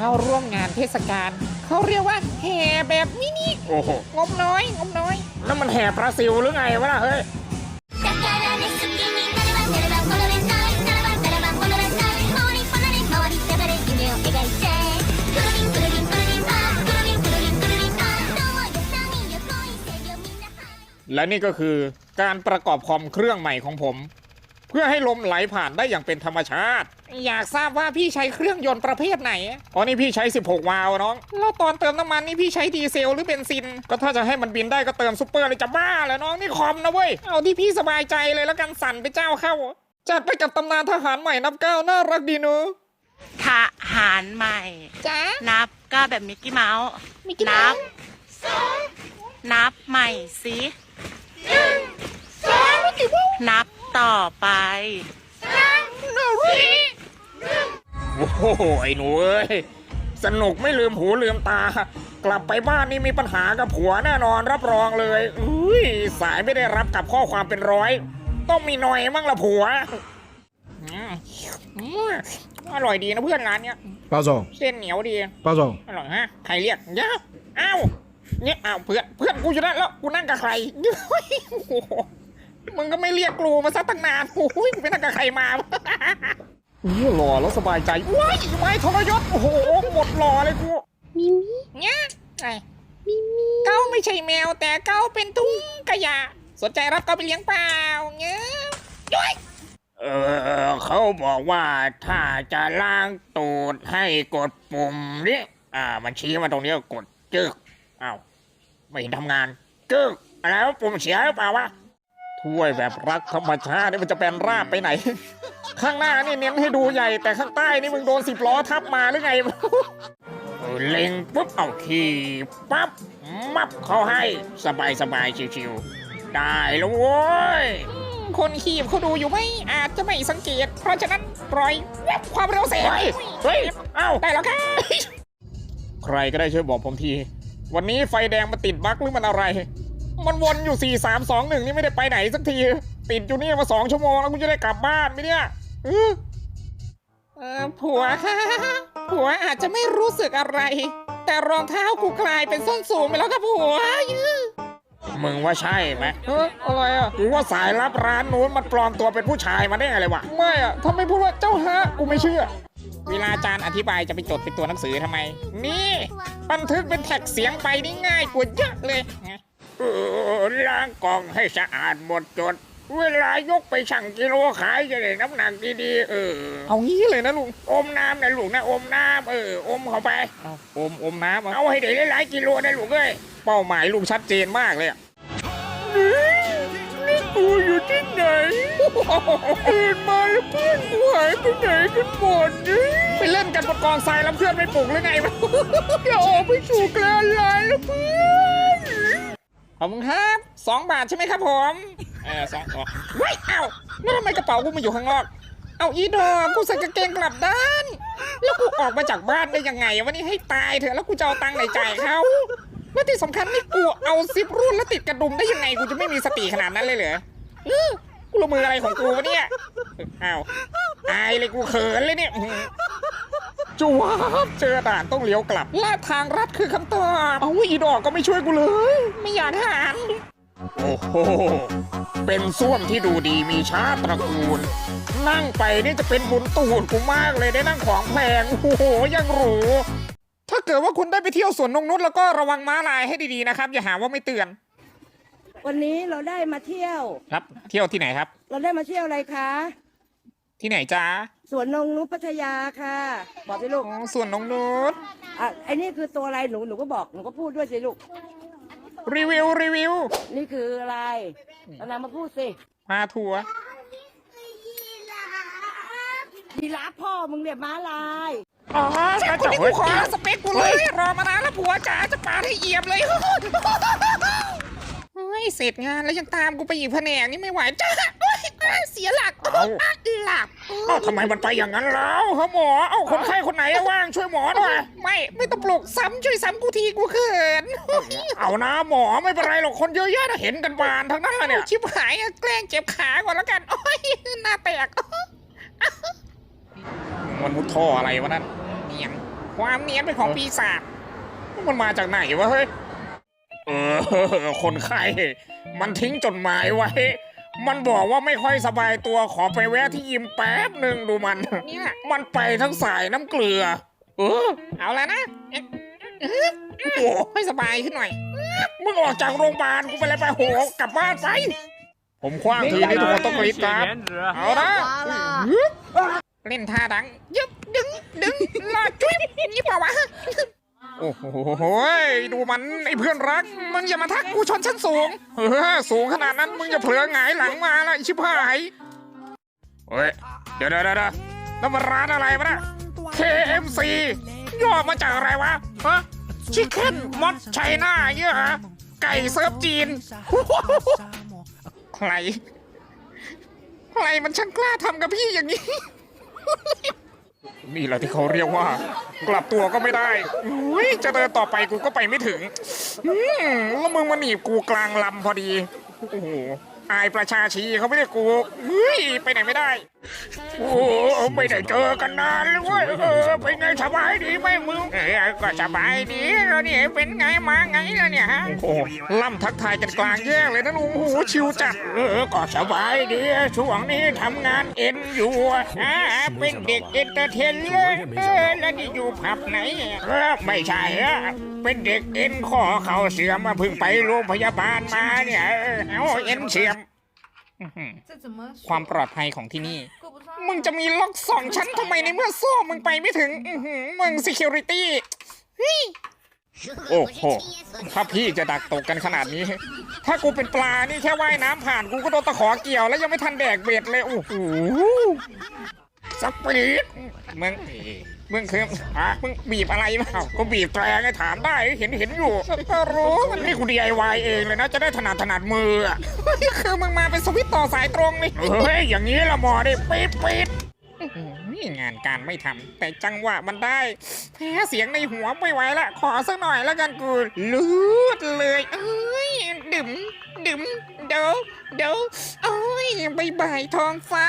เข้าร่วมงานเทศกาลเขาเรียกว่าแห่แบบมินิโอ้โหงบน้อยงบน้อย แล้วมันแห่ปลาซิวหรือไงวะล่ะเฮ้ยและนี่ก็คือการประกอบคอมเครื่องใหม่ของผม เพื่อให้ลมไหลผ่านได้อย่างเป็นธรรมชาติ อยากทราบว่าพี่ใช้เครื่องยนต์ประเภทไหน อ๋อนี่พี่ใช้ 16 วาล์วน้อง แล้วตอนเติมน้ำมันนี่พี่ใช้ดีเซลหรือเบนซิน ก็ถ้าจะให้มันบินได้ก็เติมซุปเปอร์เลยจะบ้าแล้วน้องนี่คอมนะเว้ย เอาที่พี่สบายใจเลยแล้วกันสั่นไปเจ้าเข้า จัดไปกับตำนานทหารใหม่นับเก้าน่ารักดีเนอะทหารใหม่ จ้านับก็แบบมิกกี้เมาส์มิกกี้นัเมาบ ส์นับใหม่สิสองมิกกี้เมาส์นับ ต่อไปโอ้โหนึ่งโอ้ยหนูเอ้ยสนุกไม่ลืมหูลืมตา กลับไปบ้านนี่มีปัญหากับผัวแน่นอนรับรองเลยอุ้ยสายไม่ได้รับกับข้อความเป็นร้อย ต้องมีหน่อยมั่งละผัวอร่อยดีนะเพื่อนร้านเนี้ยป้าสองเส้นเหนียวดีป้าสองอร่อยฮะใครเรียกเนี่ยอ้าวเนี่ยอ้าวเพื่อนเพื่อนกูจะได้แล้วกูนั่งกับใคร มึงก็ไม่เรียกกูมาซะตั้งนานโอ้ยกูไปนั่งกับใครมาเนี่ยหล่อแล้วสบายใจว้ายไม่ทรยศโอ้โหหมดหล่อเลยกูเนี่ยไอ้เก้าไม่ใช่แมวแต่เก้าเป็นทุ่งกระยาสนใจรับเก้าไปเลี้ยงเปล่าเงี้ยย้อยเออเขาบอกว่าถ้าจะล้างตูดให้กดปุ่มนี้อ่า มันชี้มาตรงนี้ก็กดจึกอ้าวไม่เห็นทำงานจึกอะไรวะปุ่มเสียหรือเปล่าวะ ถ้วยแบบรักธรรมชาตินี่มันจะเป็นราบไปไหน ข้างหน้านี่เน้นให้ดูใหญ่ แต่ข้างใต้นี่มึงโดนสิบล้อทับมาหรือไงเออเล็งปุ๊บเอาขี่ปั๊บมับเขาให้สบายสบายๆชิวๆได้แล้วโว้ยคนขีบเขาดูอยู่ไหมอาจจะไม่สังเกต เพราะฉะนั้นปล่อยแวบความเร็วเสียเฮ้ยเฮ้ยเอ้าได้แล้วครับใครก็ได้ช่วยบอกผมที วันนี้ไฟแดงมันติดบั๊กหรือมันอะไร มันวนอยู่ 4 3 2 1 นี่ไม่ได้ไปไหนสักที ติดอยู่นี่มาสองชั่วโมงแล้วกูจะได้กลับบ้านไหมเนี่ยเออเออผัวผัวอาจจะไม่รู้สึกอะไร แต่รองเท้ากูกลายเป็นส้นสูงไปแล้วครับผัวมึงว่าใช่ไหมเอออะไรอะกูว่าสายลับร้านนู้นมันปลอมตัวเป็นผู้ชายมาได้ไงเลยวะไม่อะทำไมพูดว่าเจ้าฮะกูไม่เชื่อ เวลาอาจารย์อธิบายจะไปจดเป็นตัวหนังสือทำไม นี่ บันทึกเป็นแท็กเสียงไปนี่ง่ายกว่าเยอะเลยเออ ล้างกล่องให้สะอาดหมดจด เวลายกไปชั่งกิโลขายจะได้น้ำหนักดีๆเออ เอางี้เลยนะลุง อมน้ำนะลูกนะอมน้ำเอออมเข้าไป เอาอมอมน้ำเอาเอาให้ได้หลายๆกิโลนะลูกเอ้ยเป้าหมายลุงชัดเจนมากเลยอะนี่กูอยู่ที่ไหนตื่นมาแล้วเพื่อนกูหายไปไหนกันหมดนี่ไปเล่นกันบนกองทรายแล้วเพื่อนไม่ปลุกหรือไงวะ อย่าออกไปสู่แกลนไลน์แล้วเพื่อน ขอบคุณครับสองบาทใช่ไหมครับผมเออสองอ๋อเว้ยเอ้าแล้วทำไมกระเป๋ากูมาอยู่ข้างนอก เอาอีดอกกูใส่กางเกงกลับด้าน แล้วกูออกมาจากบ้านได้ยังไงวะนี่ให้ตายเถอะแล้วกูจะเอาตังค์ไหนจ่ายเขาแล้วที่สำคัญนี่กูเอาซิปรุ่นแล้วติดกระดุมได้ยังไงกูจะไม่มีสติขนาดนั้นเลยเหรอเออกูละมืออะไรของกูวะเนี่ยอ้าวอายเลยกูเขินเลยเนี่ย จวบเจอด่านต้องเลี้ยวกลับลาดทางรัดคือคำตอบเอาอีดอกก็ไม่ช่วยกูเลย ไม่อยากหาโอ้โห เป็นส้วมที่ดูดีมีชาติตระกูล นั่งไปนี่จะเป็นบุญตูดกูมากเลยได้นั่งของแพงโอ้โห ยังหรูถ้าเกิดว่าคุณได้ไปเที่ยวสวนนงนุชแล้วก็ระวังม้าลายให้ดีๆนะครับ อย่าหาว่าไม่เตือน วันนี้เราได้มาเที่ยว ครับ เที่ยวที่ไหนครับ เราได้มาเที่ยวอะไรคะ ที่ไหนจ้าสวนนงนุชพัทยาค่ะ บอกสิลูกอ๋อสวนนงนุชอะไอ้นี่คือตัวอะไรหนูหนูก็บอกหนูก็พูดด้วยสิลูก รีวิวรีวิวนี่คืออะไรเอานำมาพูดสิพาทัวร์ยีราฟพ่อมึงเนี่ยม้าลาย อ๋อใช่คนที่กูขอสเปคกูเลยรอมานานแล้วผัวจ๋าจะปาดให้เอียบเลยเฮ้ ยเสร็จงานแล้วยังตามกูไปอีกแผนกนี่ไม่ไหวจ้าโอ๊ยเสียหลักเอ้าหลับเอ้าทำไมมันไปอย่างนั้นแล้วฮะหมอ เอ้าคนไข้คนไหนอะว่างช่วยหมอหน่อย ไม่ไม่ต้องปลุกซ้ำช่วยซ้ำกูทีกูเขินเอานะหมอไม่เป็นไรหรอกคนเยอะแยะนะเห็นกันบานทั้งนั้นเลยเนี่ย ชิบหายอะแกล้งเจ็บขาก่อนแล้วกันโอ้ยหน้าแตกมันมุดท่ออะไรวะนั่นเนียนความเนียนเป็นของปีศาจมันมาจากไหนวะเฮ้ย เออ คนไข้มันทิ้งจดหมายไว้ มันบอกว่าไม่ค่อยสบายตัวขอไปแวะที่ยิมแป๊บหนึ่งดูมัน เนี่ย มันไปทั้งสายน้ำเกลือ เออ เอาแล้วนะเอ๊ะโอ้โหให้สบายขึ้นหน่อย มึงออกจากโรงพยาบาลกูไปเลยไปโหกลับบ้านไป ผมคว้างทีนี้ทุกคนต้องกรีดกราร์ดเอาละเล่นท่าดัง ยึบดึงดึงลาจุ๊บนี่เปล่าวะ โอ้โหดูมันไอ้เพื่อนรัก มึงอย่ามาทักกูชนชั้นสูงเออสูงขนาดนั้นมึงจะเผลอหงายหลังมาละชิบหายเฮ้ยเดี๋ยวเดี๋ยวเดี๋ยวนั่นมันร้านอะไรวะนะ KMC ย่อมาจากอะไรวะฮะชิคเก้นมอสไชน่าเงี้ยฮะไก่เซิร์ฟจีนใครใครมันช่างกล้าทำกับพี่อย่างนี้ นี่แหละที่เขาเรียกว่า กลับตัวก็ไม่ได้อุ้ยจะเดินต่อไปกูก็ไปไม่ถึงอืมแล้วมึงมาหนีบกูกลางลำพอดี โอ้โหอายประชาชีเขาไม่ได้กูเฮ้ยไปไหนไม่ได้โอ้ไม่ได้เจอกันนานเลยเว้ยเออเป็นไงสบายดีไหมมึงเออก็สบายดีแล้วนี่เป็นไงมาไงล่ะเนี่ยฮะโอ้ล่ำทักทายกันกลางแยกเลยนะลุงโอ้โหชิวจัดเออก็สบายดีช่วงนี้ทำงานเอ็นอยู่อ่าเป็นเด็กเอนเตอร์เทนเลยเออแล้วนี่อยู่ผับไหนเออไม่ใช่อะเป็นเด็กเอ็นคอเข่าเสื่อมมาเพิ่งไปโรงพยาบาลมาเนี่ยเออเอาเอ็ นเสื่อม 这怎么 ความปลอดภัยของที่นี่ 够不上？ มึงจะมีล็อกสองชั้นทำไมในเมื่อโซ่มึงไปไม่ถึง อื้อหือมึง security โอ้โห ถ้าพี่จะดักตกกันขนาดนี้ ถ้ากูเป็นปลานี่แค่ว่ายน้ำผ่านกูก็โดนตะขอเกี่ยวแล้วยังไม่ทันแดกเบ็ดเลย โอ้โหสปีด มึง มึงคืออะมึงบีบอะไรเปล่าก็บีบแตรไงถามได้เห็นเห็นอยู่ก็รู้มันนี่กู DIY เองเลยนะจะได้ถนัดถนัดมืออะคือมึงมาเป็นสวิตช์ต่อสายตรงนี่เฮ้ยอย่างนี้ละหมอได้ปี๊ดปี๊ดนี่งานการไม่ทำแต่จังหวะมันได้แพ้เสียงในหัวไม่ไหวละขอสักหน่อยแล้วกันกูลูดเลย เอ้ย ดึมดึมเดี๋ยวเดี๋ยวโอ้ ยบายบายท้องฟ้า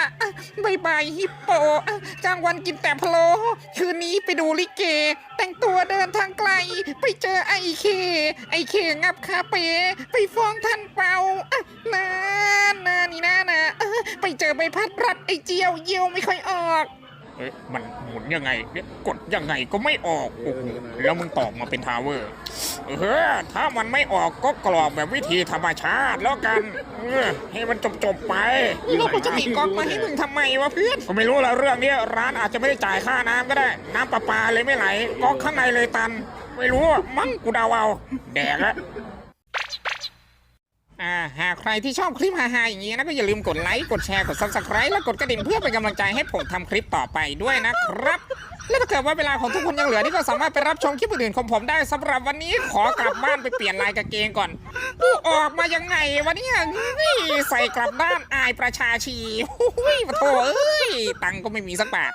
บายบายฮิปโปอะกลางวันกินแต่พะโลคืนนี้ไปดูลิเก แต่งตัวเดินทางไกล ไปเจอไอเค ไอเคงับคาเฟ่ไปฟ้องท่านเปานานานี่นานะไปเจอใบพัดรัดไอเจียวเยี่ยวไม่ค่อยออก เอ๊ะมันหมุนยังไงเนี่ยกดยังไงก็ไม่ออกโอ้โหแล้วมึงตอกมาเป็นทาวเวอร์เออถ้ามันไม่ออกก็กรอกแบบวิธีธรรมชาติแล้วกันเออให้มันจบจบๆไป แล้วกูจะมีก๊อกมาให้มึงทำไมวะเพื่อน ก็ไม่รู้แล้วเรื่องเนี้ยร้านอาจจะไม่ได้จ่ายค่าน้ำก็ได้ น้ำประปาเลยไม่ไหลก๊อกข้างในเลยตัน ไม่รู้อะมั้งกูเดาเอาแดกละ อ่าหากใครที่ชอบคลิปฮาๆอย่างนี้นะก็อย่าลืมกดไลค์กดแชร์กด subscribe และกดกระดิ่งเพื่อเป็นกำลังใจให้ผมทำคลิปต่อไปด้วยนะครับ และถ้าเกิดว่าเวลาของทุกคนยังเหลือนี่ก็สามารถไปรับชมคลิปอื่นๆของผมได้สำหรับวันนี้ขอกลับบ้านไปเปลี่ยนลายกางเกงก่อนกูออกมายังไงวะเนี่ยเฮ้ยใส่กลับด้านอายประชาชีหุ้ยมาโถเอ้ยตังค์ก็ไม่มีสักบาท